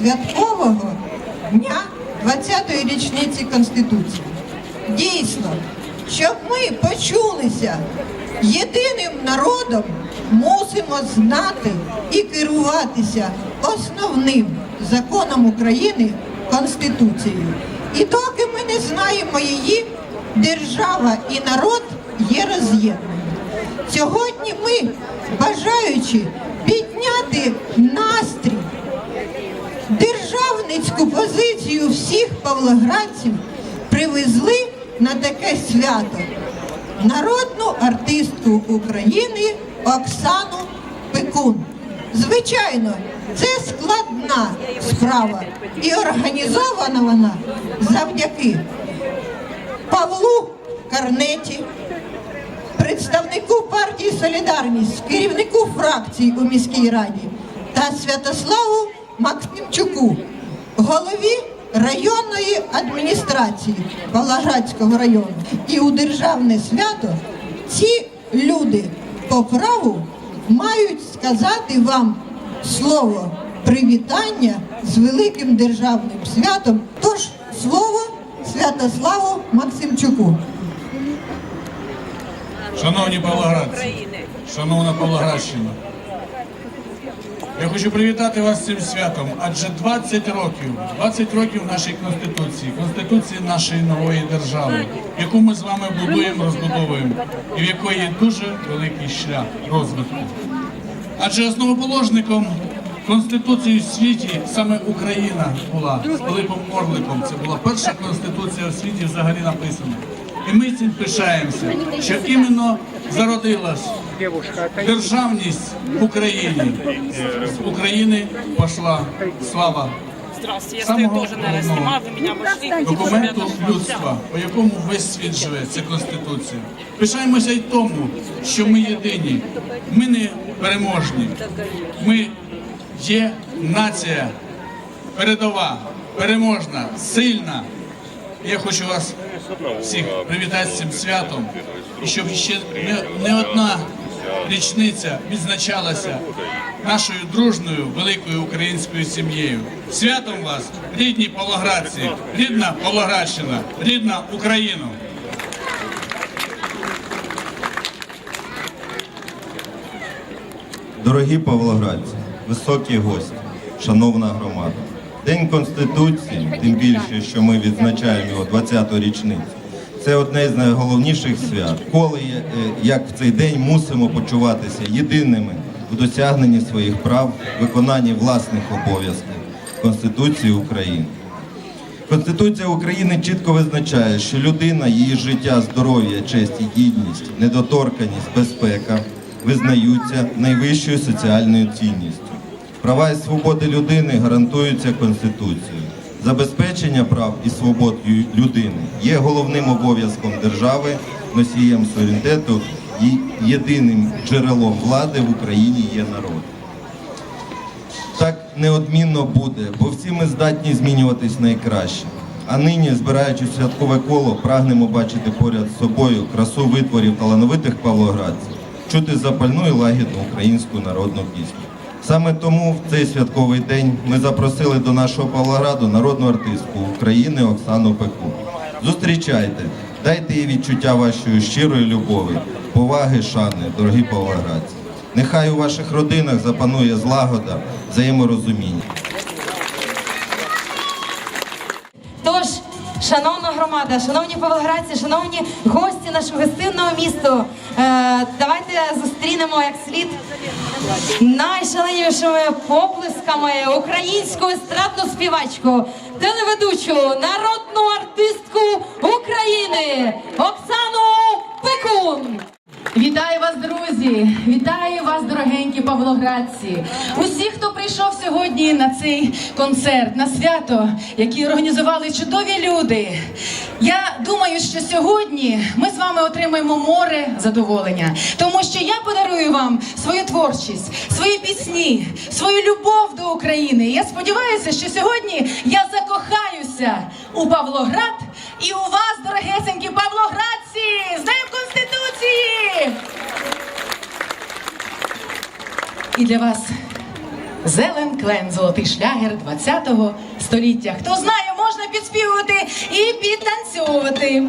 святкового дня 20-ї річниці Конституції. Дійсно, щоб ми почулися єдиним народом, мусимо знати і керуватися основним законом України Конституцією. І доки ми не знаємо її, держава і народ є роз'єднані. Сьогодні ми, бажаючи підняти настрій, державницьку позицію всіх павлоградців, привезли на таке свято народну артистку України Оксану Пекун. Звичайно, це складна справа і організована вона завдяки Павлу Карнеті, представнику партії Солідарність, керівнику фракції у міській раді та Святославу Максимчуку, голові районної адміністрації Павлоградського району. І у державне свято ці люди по праву мають сказати вам слово привітання з великим державним святом. Тож слово Святославу Максимчуку. Шановні павлоградці, шановна Павлоградщина, я хочу привітати вас з цим святом, адже 20 років, 20 років нашій Конституції, Конституції нашої нової держави, яку ми з вами будуємо, розбудовуємо, і в якої є дуже великий шлях розвитку. Адже основоположником Конституції в світі саме Україна була з Пилипом Орликом. Це була перша конституція в світі взагалі написана. І ми цим пишаємося, що іменно зародилась державність в Україні. З України пішла слава Здравствуйте, я Самого стою тоже, наверное, головного снимаю, вы меня обошли. документу людства, по якому весь світ живе, це Конституція. Пишаємося й тому, що ми єдині, ми не переможні. Ми є нація передова, переможна, сильна. Я хочу вас всіх привітати з цим святом, і щоб ще не, не одна річниця відзначалася нашою дружною великою українською сім'єю. Святом вас, рідні Павлоградці, рідна Павлоградщина, рідна Україна. Дорогі павлоградці, високі гості, шановна громада. День Конституції, тим більше, що ми відзначаємо його 20-ту річницю, це одне з найголовніших свят. Коли е, як в цей день мусимо почуватися єдиними у досягненні своїх прав, виконанні власних обов'язків Конституції України. Конституція України чітко визначає, що людина, її життя, здоров'я, честь і гідність, недоторканість, безпека визнаються найвищою соціальною цінністю. Права і свободи людини гарантуються Конституцією. Забезпечення прав і свобод людини є головним обов'язком держави, носієм суверенітету і єдиним джерелом влади в Україні є народ. Так неодмінно буде, бо всі ми здатні змінюватись найкраще. А нині, збираючи святкове коло, прагнемо бачити поряд з собою красу витворів талановитих павлоградців, чути запальну і лагідну українську народну пісню. Саме тому в цей святковий день ми запросили до нашого Павлограду народну артистку України Оксану Пеку. Зустрічайте, дайте їй відчуття вашої щирої любові, поваги, шани, дорогі павлоградці. Нехай у ваших родинах запанує злагода, взаєморозуміння. Громада, шановні павлоградці, шановні гості нашого гостинного міста, е, давайте зустрінемо як слід найшаленішими поплесками українську естрадну співачку, телеведучу, народну артистку України Оксану. Вітаю вас, друзі! Вітаю вас, дорогенькі павлоградці! Усі, хто прийшов сьогодні на цей концерт, на свято, який організували чудові люди. Я думаю, що сьогодні ми з вами отримаємо море задоволення, тому що я подарую вам свою творчість, свої пісні, свою любов до України. Я сподіваюся, що сьогодні я закохаюся у Павлоград і у вас, дорогесенькі павлоградці! З І для вас Зелен Клен, золотий шлягер 20-го століття. Хто знає, можна підспівувати і підтанцьовувати.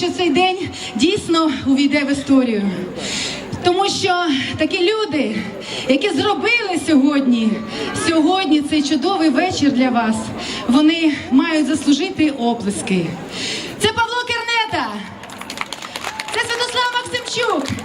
Що цей день дійсно увійде в історію. Тому що такі люди, які зробили сьогодні, сьогодні цей чудовий вечір для вас, вони мають заслужити оплески. Це Павло Кернета, це Святослав Максимчук,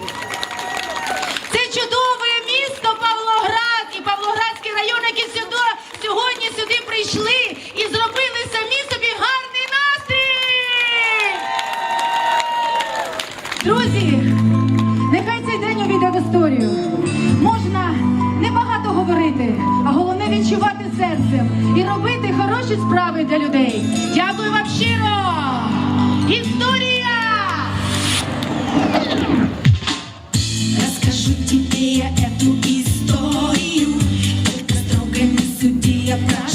робити хороші справи для людей. Дякую вам щиро! Історія! Розкажу тебе я эту історію, Только строго не суди, я прошу